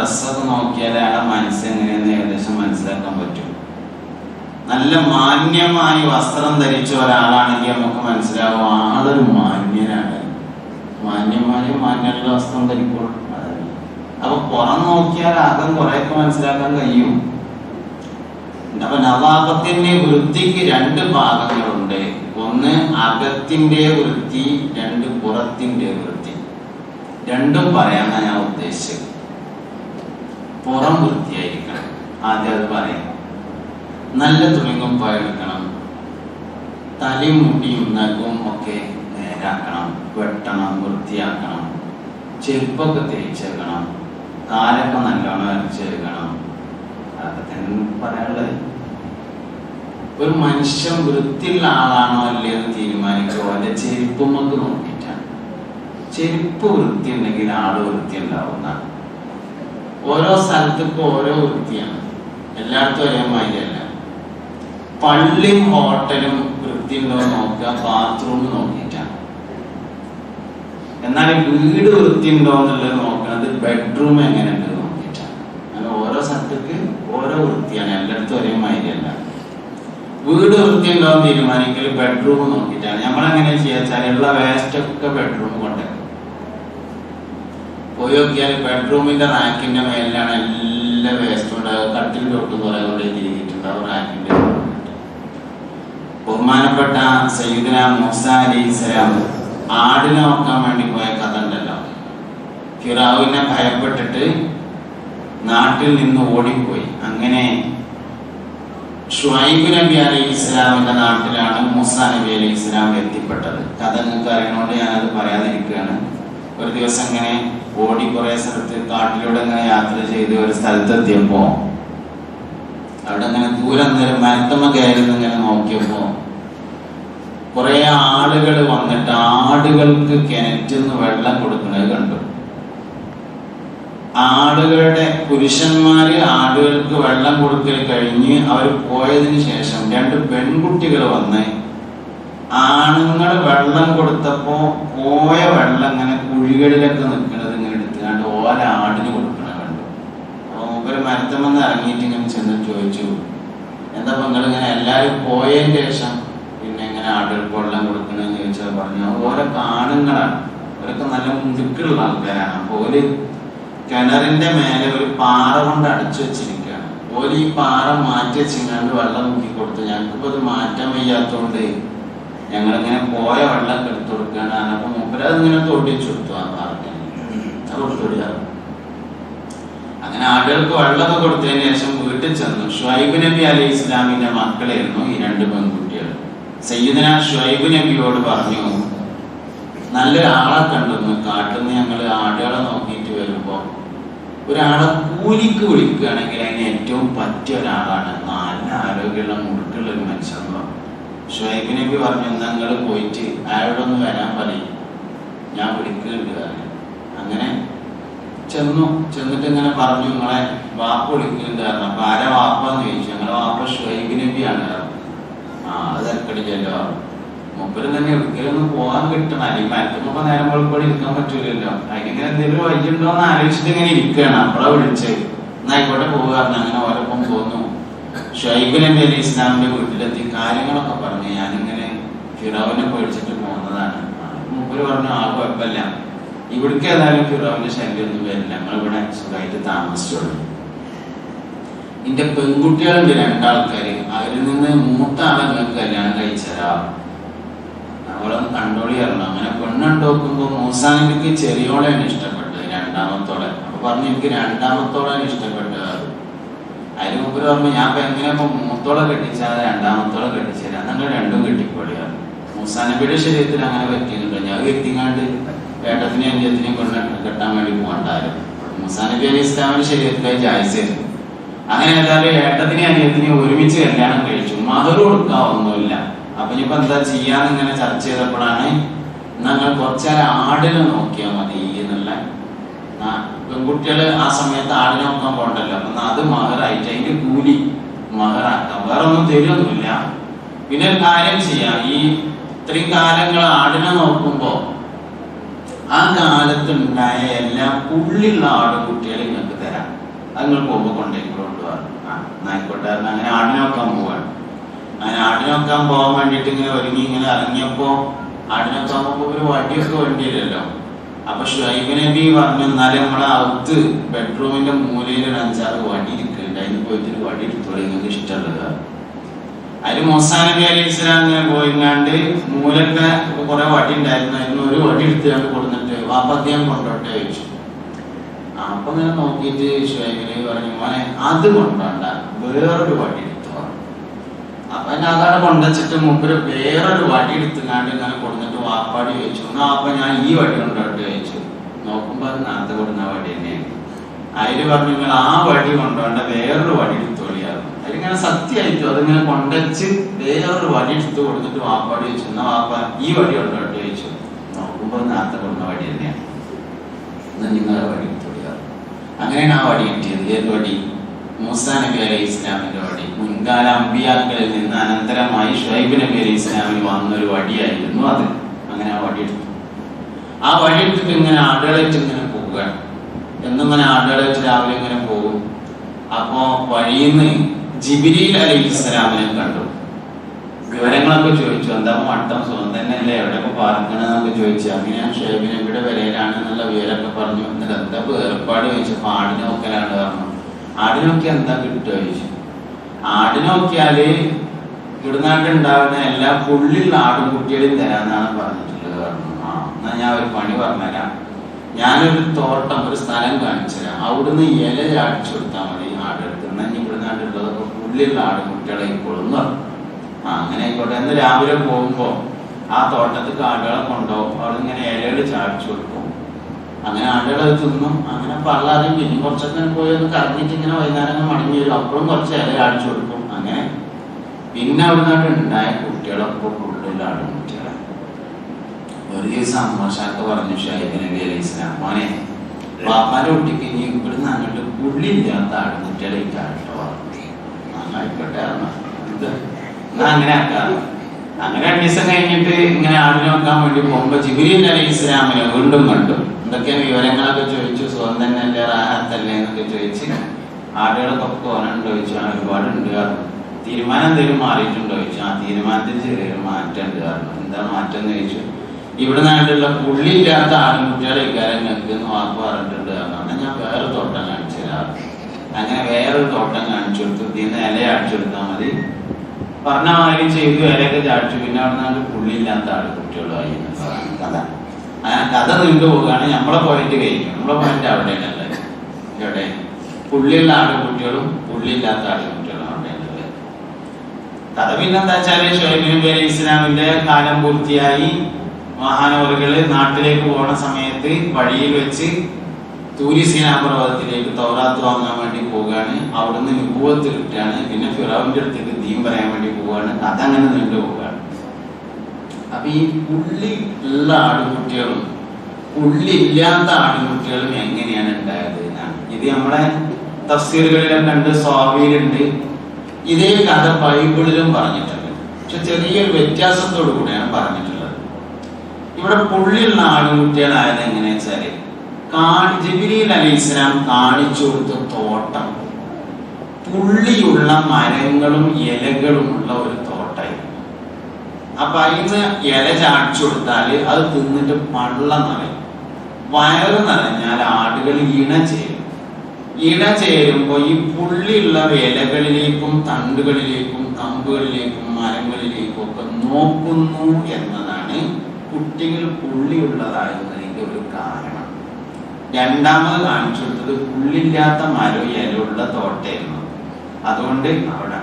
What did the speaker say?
ഡ്രസ്സൊക്കെ നോക്കിയാൽ അയാളെ മനസ്സ് എങ്ങനെയെന്ന് ഏകദേശം മനസ്സിലാക്കാൻ പറ്റും. നല്ല മാന്യമായി വസ്ത്രം ധരിച്ച ഒരാളാണെങ്കിൽ നമുക്ക് മനസ്സിലാവും ആളൊരു മാന്യനാണ്. മാന്യമായി മാന്യമുള്ള വസ്ത്രം അതല്ല. അപ്പൊ പുറം നോക്കിയാൽ അകം കുറെയൊക്കെ മനസ്സിലാക്കാൻ കഴിയും. അപ്പൊ നവാപത്തിന്റെ വൃത്തിക്ക് രണ്ട് ഭാഗങ്ങളുണ്ട്. ഒന്ന് അകത്തിന്റെ വൃത്തി രണ്ട് പുറത്തിന്റെ വൃത്തി. രണ്ടും പറയാനാണ് ഞാൻ ഉദ്ദേശിച്ചത്. പുറം വൃത്തിയായിരിക്കണം ആദ്യം അത് പറയാം. നല്ല തുണിങ്ങും എടുക്കണം തലയും മുടിയും നഖവും ഒക്കെ നേരാക്കണം. വെട്ടണം വൃത്തിയാക്കണം. ചെരുപ്പൊക്കെ തേച്ചേക്കണം കാലൊക്കെ നല്ലോണം അരച്ചേക്കണം അതൊക്കെ തന്നെ പറയാനുള്ളത്. ഒരു മനുഷ്യൻ വൃത്തിയുള്ള ആളാണോ അല്ലേ എന്ന് തീരുമാനിക്കുക. അതിന്റെ ചെരുപ്പുമൊക്കെ നോക്കിയിട്ടാണ്. ചെരുപ്പ് വൃത്തി ഉണ്ടെങ്കിൽ ആൾ വൃത്തി ഉണ്ടാവുന്നതാണ് ഓരോ സ്ഥലത്തിപ്പോ ഓരോ വൃത്തിയാണ്. എല്ലായിടത്തും ഒരേ മാതിരിയല്ല പള്ളിയും ഹോട്ടലും വൃത്തി ഉണ്ടോ നോക്കുക ബാത്റൂം നോക്കിയിട്ടാണ് എന്നാൽ വീട് വൃത്തി ഉണ്ടോ എന്നുള്ളത് നോക്കുന്നത് ബെഡ്റൂം എങ്ങനെയുണ്ട് നോക്കിയിട്ടാണ് അങ്ങനെ ഓരോ സ്ഥലത്തേക്ക് ഓരോ വൃത്തിയാണ്. എല്ലായിടത്തും ഒരേ മാതിരിയല്ല വീട് വൃത്തി ഉണ്ടോ എന്ന് തീരുമാനിക്കൽ ബെഡ്റൂം നോക്കിയിട്ടാണ്. നമ്മൾ എങ്ങനെ ചെയ്യാച്ചാൽ ഉള്ള വേസ്റ്റ് ഒക്കെ ബെഡ്റൂം കൊണ്ടുവരും പോയി നോക്കിയാൽ ബെഡ്റൂമിന്റെ റാക്കിന്റെ മേലിലാണ് എല്ലാ വേസ്റ്റും ഉണ്ടാകുക കട്ടിൽ തൊട്ട് കുറെ കൂടെ തിരിഞ്ഞിട്ടുണ്ടാവും റാക്കിന്റെ ബഹുമാനപ്പെട്ട സയ്യിദന മൂസ അലി ആടിനെ നോക്കാൻ വേണ്ടി പോയ കഥ ഉണ്ടല്ലോ. ഫിറാവിനെ ഭയപ്പെട്ടിട്ട് നാട്ടിൽ നിന്ന് ഓടിപ്പോയി. അങ്ങനെ ഷുഹൈബ് നബി അലി ഇസ്ലാമിന്റെ നാട്ടിലാണ് മൂസ നബി അലി ഇസ്ലാം എത്തിപ്പെട്ടത്. കഥ നിങ്ങൾക്ക് അറിയണോണ്ട് ഞാനത് പറയാതിരിക്കുകയാണ്. ഒരു ദിവസം ഇങ്ങനെ ഓടി കുറെ സ്ഥലത്ത് കാട്ടിലൂടെ ഇങ്ങനെ യാത്ര ചെയ്ത് ഒരു സ്ഥലത്തെത്തിയപ്പോ അവിടെ ഇങ്ങനെ ദൂരം നേരം മരത്തമ്മ കയറി ഇങ്ങനെ നോക്കിയപ്പോ കുറെ ആളുകൾ വന്നിട്ട് ആടുകൾക്ക് കിണറ്റിൽ നിന്ന് വെള്ളം കൊടുക്കുന്നത് കണ്ടു. ആടുകളുടെ പുരുഷന്മാര് ആടുകൾക്ക് വെള്ളം കൊടുക്കൽ കഴിഞ്ഞ് അവർ പോയതിനു ശേഷം രണ്ട് പെൺകുട്ടികൾ വന്ന് ആണുങ്ങൾ വെള്ളം കൊടുത്തപ്പോ പോയ വെള്ളം ഇങ്ങനെ കുഴികളിലൊക്കെ നിൽക്കുന്നത് ഇങ്ങനെ എടുത്തുകൊണ്ട് ഓല ആടിന് കൊടുക്കണ കണ്ടു അപ്പൊ മൂപ്പര് മരത്തമെന്ന് ഇറങ്ങിയിട്ട് ഇങ്ങനെ ചെന്ന് ചോദിച്ചു. എന്താ നിങ്ങൾ ഇങ്ങനെ എല്ലാരും പോയതിന് ശേഷം പിന്നെ ഇങ്ങനെ ആടുകൾക്ക് വെള്ളം കൊടുക്കണമെന്ന് ചോദിച്ചാൽ പറഞ്ഞു. ഓരോ കാണുങ്ങളാണ് അവരൊക്കെ നല്ല മുതുക്കുള്ള ആൾക്കാരാണ് അപ്പൊ ഓര് കിണറിന്റെ മേലെ ഒരു പാറ കൊണ്ട് അടച്ചു വെച്ചിരിക്കുകയാണ് ഓൽ ഈ പാറ മാറ്റി വെച്ചിങ്ങാണ്ട് വെള്ളം മുക്കി കൊടുത്തു ഞങ്ങൾക്കിപ്പോ അത് മാറ്റാൻ വയ്യാത്തോണ്ട് ഞങ്ങളിങ്ങനെ പോയ വെള്ളം എടുത്തു കൊടുക്കുകയാണ് അപ്പൊ മൂപ്പരത് ഇങ്ങനെ തൊട്ടിച്ചു കൊടുത്തു ആ പാറ അത് കൊടുത്തുവിടുക അങ്ങനെ ആടുകൾക്ക് വെള്ളമൊക്കെ കൊടുത്തതിന് ശേഷം വീട്ടിൽ ചെന്നു. ഷുഹൈബ് നബി അലി ഇസ്ലാമിന്റെ മക്കളായിരുന്നു ഈ രണ്ട് പെൺകുട്ടികൾ. സയ്യിദന ഷുഹൈബ് നബിയോട് പറഞ്ഞു നല്ലൊരാളെ കണ്ടെന്ന് നിന്ന് ഞങ്ങൾ ആടുകളെ നോക്കിയിട്ട് വരുമ്പോ ഒരാളെ കൂലിക്ക് വിളിക്കുകയാണെങ്കിൽ അതിന് ഏറ്റവും പറ്റിയ ഒരാളാണ്. നല്ല ആരോഗ്യമുള്ള മുടുക്കുള്ള ഒരു മനുഷ്യർ ഷുഹൈബ് നബി പറഞ്ഞു നിങ്ങൾ പോയിട്ട് അയാളോടൊന്ന് വരാൻ പറയും. ഞാൻ വിളിക്കുന്നുണ്ട് അങ്ങനെ ചെന്നു ചെന്നിട്ട് ഇങ്ങനെ പറഞ്ഞു നിങ്ങളെ വാപ്പ വിളിക്കുന്നുണ്ട് പറഞ്ഞു അപ്പൊ ആരാ വാപ്പ എന്ന് ചോദിച്ചു. ഞങ്ങളെ വാപ്പ ഷുഹൈബ് നബിയാണ്. ആ അത് തിരക്കടിച്ചല്ലോ മുപ്പര് തന്നെ ഒരിക്കലൊന്നും പോകാൻ കിട്ടണം. അല്ലെങ്കിൽ മരത്തുമ്പോ നേരം വെളുപ്പോടെ ഇരിക്കാൻ പറ്റൂലല്ലോ. അതിനിങ്ങനെ എന്തെങ്കിലും വഴിയുണ്ടോ എന്ന് ആലോചിച്ചിട്ട് ഇങ്ങനെ ഇരിക്കുകയാണ്. അപ്പഴ വിളിച്ച് എന്നായിക്കോട്ടെ പോകാറുണ്ട് അങ്ങനെ ഓരോപ്പം പോന്നു. ഷൈബ് നബി അലി ഇസ്ലാമിന്റെ വീട്ടിലെത്തി. കാര്യങ്ങളൊക്കെ പറഞ്ഞു. ഞാനിങ്ങനെ ഫിറോവിനെ പേടിച്ചിട്ട് പോകുന്നതാണ് മുപ്പര് പറഞ്ഞു ആ കുഴപ്പമില്ല. ഇവിടേക്ക് ഏതായാലും ഫിറോവിന്റെ ശല്യം ഒന്നും വരില്ല. ഞങ്ങളിവിടെ സുഖമായിട്ട് താമസിച്ചോളൂ. എന്റെ പെൺകുട്ടികളുണ്ട് രണ്ടാൾക്കാര്. അവരിൽ നിന്ന് മൂത്ത ആളെ നിങ്ങൾക്ക് കല്യാണം കഴിച്ചതാ. അവളൊന്ന് കണ്ടോളി അറിയണം. അങ്ങനെ പെണ്ണുണ്ടോക്കുമ്പോ മൂസാനിക്ക് ചെറിയോളെയാണ് ഇഷ്ടപ്പെട്ടത് രണ്ടാമത്തോളെ. അപ്പൊ പറഞ്ഞു എനിക്ക് രണ്ടാമത്തോളാണ് ഇഷ്ടപ്പെട്ടത്. അതിന് മുമ്പ് പറഞ്ഞു ഞാൻ ഇപ്പൊ എങ്ങനെ ഇപ്പൊ മൂത്തോളെ കെട്ടിച്ചാൽ രണ്ടാമത്തോളെ കെട്ടിച്ചാൽ നിങ്ങൾ രണ്ടും കെട്ടിക്കൊള്ളിയ മൂസാനബിയുടെ ശരീരത്തിൽ അങ്ങനെ പറ്റിയിട്ടുണ്ട് ഞാൻ എത്തിങ്ങാണ്ട് ഏട്ടത്തിനെയും അഞ്ചത്തിനെയും കൊണ്ട് കെട്ടാൻ വേണ്ടി പോകണ്ടായിരുന്നു. മുസാനബി അലി ഇസ്ലാമിന്റെ ശരീരത്തിലെ ജായിസായിരുന്നു. അങ്ങനെ ഏതായാലും ഏട്ടത്തിനെയും അനിയത്തിനെയും ഒരുമിച്ച് കല്യാണം കഴിച്ചു. മധുര കൊടുക്കാവൊന്നുമില്ല അപ്പൊ ഇനിയിപ്പോ എന്താ ചെയ്യാന്ന് ഇങ്ങനെ ചർച്ച ചെയ്തപ്പോഴാണ് ഞങ്ങൾ കുറച്ചേരം ആടിനെ നോക്കിയാൽ മതി എന്നുള്ള പെൺകുട്ടികൾ ആ സമയത്ത് ആടിനെ നോക്കാൻ പോകണ്ടല്ലോ. അപ്പൊ അത് മഹറായിട്ട് അതിന്റെ കൂലി മഹറാക്കാം. വേറെ ഒന്നും തരുമൊന്നുമില്ല പിന്നെ കാര്യം ചെയ്യാം. ഈ ഇത്രയും കാലങ്ങൾ ആടിനെ നോക്കുമ്പോ ആ കാലത്ത് ഉണ്ടായ എല്ലാ ഉള്ളിലുള്ള ആടുകുട്ടികളെ നിങ്ങൾക്ക് തരാം. അത് നിങ്ങൾ പോകുമ്പോൾ കൊണ്ടേക്കൊണ്ട് ആ നായിക്കോട്ടെ പറഞ്ഞ് അങ്ങനെ ആടിനെ നോക്കാൻ പോവാണ്. അങ്ങനെ ആടിനെ നോക്കാൻ പോകാൻ വേണ്ടിയിട്ട് ഇങ്ങനെ ഒരുങ്ങി ഇങ്ങനെ ഇറങ്ങിയപ്പോ ആടിനെ നോക്കാൻ പോകുമ്പോൾ ഒരു വടിയൊക്കെ വേണ്ടി വരുമല്ലോ അപ്പൊ ഷുഹൈബ് നബി പറഞ്ഞു എന്നാലും നമ്മളെ അകത്ത് ബെഡ്റൂമിന്റെ മൂലയിൽ ഒരു അഞ്ചാറ് വടി ഇരിക്കുന്നുണ്ട്. അതിന് പോയിട്ട് വടി എടുത്തോളൂ. നിങ്ങൾക്ക് ഇഷ്ടമുള്ളത്. അതിന് മൊസാനബി അലി ഇസ്ലാം ഇങ്ങനെ പോയിങ്ങാണ്ട് മൂലൊക്കെ കുറെ വടി ഉണ്ടായിരുന്നു. അതിന് ഒരു വടി എടുത്തുകൊണ്ട് കൊടുത്തിട്ട് വാപ്പദ്ധ്യം കൊണ്ടോട്ടെ ചോദിച്ചു. അപ്പൊ ഇങ്ങനെ നോക്കിയിട്ട് ഷുഹൈബ് പറഞ്ഞു മോനെ അത് കൊണ്ടോണ്ട വേറൊരു വടി എടുത്തു അപ്പൊ എന്നെ അതാണ് കൊണ്ടുവച്ചിട്ട് മുമ്പിൽ വേറൊരു വടി എടുത്തുങ്ങാണ്ട് ഇങ്ങനെ കൊടുത്തിട്ട് വാപ്പാടി ചോദിച്ചു. അപ്പൊ ഞാൻ ഈ വടി കൊണ്ടോട്ടെ ചോദിച്ചു. നോക്കുമ്പോ അത് നേരത്തെ കൊടുക്കുന്ന വടി തന്നെയാണ്. അതിൽ പറഞ്ഞു നിങ്ങൾ ആ വടി കൊണ്ടോണ്ട വേറൊരു വടി എടുത്തോളിയായിരുന്നു അതിലിങ്ങനെ സത്യമായിട്ടു അതിങ്ങനെ കൊണ്ടച്ച് വേറൊരു വടി എടുത്ത് കൊടുത്തിട്ട് വാപ്പാടി ചോദിച്ചു എന്നാ വാപ്പ ഈ വടി കേട്ടോ? ചോദിച്ചു. നോക്കുമ്പോ നേരത്തെ കൊടുക്കുന്ന വടി തന്നെയാണ് നിങ്ങളെ വടി എടുത്തോളിയായിരുന്നു അങ്ങനെയാണ് ആ വടി കിട്ടിയത്. ഏത് വടി? മൂസാ നബി ഇസ്ലാമിന്റെ വടി. മുൻകാല അമ്പിയാക്കളിൽ നിന്ന് അനന്തരമായി ഷുഹൈബ് നബി ഇസ്ലാമിൽ വന്നൊരു വടിയായിരുന്നു അത്. അങ്ങനെ ആ വടി എടുത്തു. ആ വഴി എടുത്തിട്ട് ഇങ്ങനെ ആടുകളായിട്ട് ഇങ്ങനെ പോവുകയാണ്. എന്നിങ്ങനെ ആടുകളായിട്ട് രാവിലെ ഇങ്ങനെ പോകും. അപ്പോ വഴിയിൽ നിന്ന് ജിബിരിൽ അലൈഹി ഇസ്ലാമിനെ കണ്ടു. വിവരങ്ങളൊക്കെ ചോദിച്ചു. എന്താ മട്ടം സുഖം എവിടെയൊക്കെ പാർക്കണെന്നൊക്കെ ചോദിച്ചു. അങ്ങനെ ഷേബിനെ ഷേബ് നബിയുടെ വിലയിലാണ് എന്നുള്ള വിവരമൊക്കെ പറഞ്ഞു. എന്നിട്ട് എന്താ വേർപ്പാട് ഏർപ്പാട് ചോദിച്ചു. അപ്പൊ ആടിനെ നോക്കലാണ് പറഞ്ഞു. ആടിനൊക്കെ എന്താ കിട്ടുക? ചോദിച്ചു. ആടിനെ നോക്കിയാൽ ഇവിടുന്നാട്ട് ഉണ്ടാവുന്ന എല്ലാ പുള്ളിയുള്ള ആടും കുട്ടികളെയും തരാന്നാണ് പറഞ്ഞിട്ടുള്ളത് പറഞ്ഞു. ആ എന്നാ ഞാൻ ഒരു പണി പറഞ്ഞുതരാം. ഞാനൊരു തോട്ടം ഒരു സ്ഥലം കാണിച്ചു തരാം അവിടുന്ന് ഇല ചാടിച്ചു കൊടുത്താൽ മതി. ആടും കുട്ടികളെ ആ അങ്ങനെ ആയിക്കോട്ടെ. എന്ന് രാവിലെ പോകുമ്പോ ആ തോട്ടത്തിൽ ആടുകളെ കൊണ്ടുപോകും. അവിടെ ഇലകൾ ചാടിച്ചു കൊടുക്കും. അങ്ങനെ ആടുകളെ തിന്നും. അങ്ങനെ പള്ളാതെയും പിന്നെ കുറച്ചൊക്കെ പോയി ഒന്ന് കറങ്ങിയിട്ട് ഇങ്ങനെ വൈകുന്നേരം മടങ്ങി വരും. അപ്പോഴും കുറച്ച് ഇല ചാടിച്ചു കൊടുക്കും. അങ്ങനെ പിന്നെ അവിടെ ഉണ്ടായ കുട്ടികളൊക്കെ ഉള്ളിലാണ് കുട്ടികളെ. ഒരു ദിവസം അമ്മശാക്ക് പറഞ്ഞു ഷൈബ് നബി അലൈഹി ഇസ്ലാം മോനെ പാപ്പാന്റെ കുട്ടിക്ക് ഇനി ഇവിടുന്ന് അങ്ങോട്ട് പുള്ളിയില്ലാത്ത ആടുകുട്ടികളെ ഇട്ടാട്ടോ ആയിക്കോട്ടെ. എന്നാ അങ്ങനെ ആക്കാം. അങ്ങനെ രണ്ട് കഴിഞ്ഞിട്ട് ഇങ്ങനെ ആടിനെ നോക്കാൻ വേണ്ടി പോകുമ്പോ ജിബിലി അലൈഹി ഇസ്ലാമിനെ വീണ്ടും കണ്ടു. എന്തൊക്കെയാണ് വിവരങ്ങളൊക്കെ ചോദിച്ചു? സുഖം റാഹത്തല്ലേ എന്നൊക്കെ ചോദിച്ച് ആടുകളൊക്കെ ഓനുണ്ട് ചോദിച്ചു. ആ ഒരുപാടുണ്ട് കാരണം. തീരുമാനം എന്തെങ്കിലും മാറിയിട്ടുണ്ടോ ചോദിച്ചു. ആ തീരുമാനത്തിൽ ചെറിയൊരു മാറ്റം ഉണ്ട് കാരണം. എന്താ മാറ്റം എന്ന് ചോദിച്ചു. ഇവിടെ നാട്ടിലുള്ള പുള്ളിയില്ലാത്ത ആൺകുട്ടികളെ ഇക്കാരം നിൽക്കുന്ന വാക്ക് പറഞ്ഞിട്ടുണ്ട് കാരണം. ഞാൻ വേറെ തോട്ടം കാണിച്ചു തരാം. അങ്ങനെ വേറൊരു തോട്ടം കാണിച്ചു കൊടുത്തു. ഇതിന്ന് ഇല അടിച്ചു കൊടുത്താൽ മതി. പറഞ്ഞ മാതിരി ചെയ്തു ഇലയൊക്കെ ചാടിച്ചു. പിന്നെ അവിടെ നിന്ന് പുള്ളിയില്ലാത്ത ആൾ കുട്ടികളുമായി കഥ. ആ കഥ നീണ്ടു പോവുകയാണ്. നമ്മളെ പോയിന്റ് കഴിഞ്ഞു നമ്മളെ പോയിന്റ് അവിടെയല്ലേ? ഇവിടെ പുള്ളിയുള്ള ആട് കുട്ടികളും പുള്ളിയില്ലാത്ത ആട് കുട്ടികളും അവിടെ കഥ പിന്നെ എന്താ വെച്ചാൽ ഷുഹൈബ് നബി അലൈഹി ഇസ്ലാമിന്റെ കാലം പൂർത്തിയായി. മഹാനവറുകൾ നാട്ടിലേക്ക് പോണ സമയത്ത് വഴിയിൽ വെച്ച് തൂരിസീന പർവതത്തിലേക്ക് തൗറാത്ത് വാങ്ങാൻ വേണ്ടി പോവുകയാണ്. അവിടുന്ന് വിഭവത്ത് കിട്ടുകയാണ്. പിന്നെ ഫിറാവിന്റെ അടുത്തേക്ക് ദീൻ പറയാൻ വേണ്ടി പോവുകയാണ്. അതങ്ങനെ നീണ്ടു പോവുകയാണ്. അപ്പൊ ഈ ഉള്ളി ഉള്ള ആടുകുട്ടികളും ഉള്ളി ഇല്ലാത്ത ആടുകുട്ടികളും എങ്ങനെയാണ് ഉണ്ടായത്? ഇത് നമ്മളെ തഫ്സീറുകളിലും കണ്ട് സ്വാഭിയിലുണ്ട് ഇതേ കഥ ബൈബിളിലും പറഞ്ഞിട്ടുണ്ട്. പക്ഷെ ചെറിയൊരു വ്യത്യാസത്തോടു കൂടിയാണ് പറഞ്ഞിട്ടുള്ളത്. ഇവിടെ പുള്ളിയുള്ള ആടുകുട്ടികളായത് എങ്ങനെയാ വെച്ചാൽ ജിബിരിയിൽ അലി ഇസ്ലാം കാണിച്ചു കൊടുത്ത തോട്ടം. പുള്ളിയുള്ള മരങ്ങളും ഇലകളുമുള്ള ഒരു തോട്ടം അപ്പൊ അതിന് ഇല ചാടിച്ചു കൊടുത്താൽ അത് തിന്നിട്ട് പള്ള നിറയും. വയറ് നിറഞ്ഞാൽ ആടുകൾ ഇണ ചേരും. ഇണ ചേരുമ്പോ ഈ പുള്ളിയുള്ള ഇലകളിലേക്കും തണ്ടുകളിലേക്കും കമ്പുകളിലേക്കും മരങ്ങളിലേക്കും ഒക്കെ നോക്കുന്നു എന്നതാണ് കുട്ടികൾ പുള്ളിയുള്ളതാകുന്നതിന്റെ ഒരു കാരണം. രണ്ടാമത് കാണിച്ചു കൊടുത്തത് പുള്ളില്ലാത്ത മരം ഇലയുള്ള തോട്ടയായിരുന്നു അതുകൊണ്ട് അവിടെ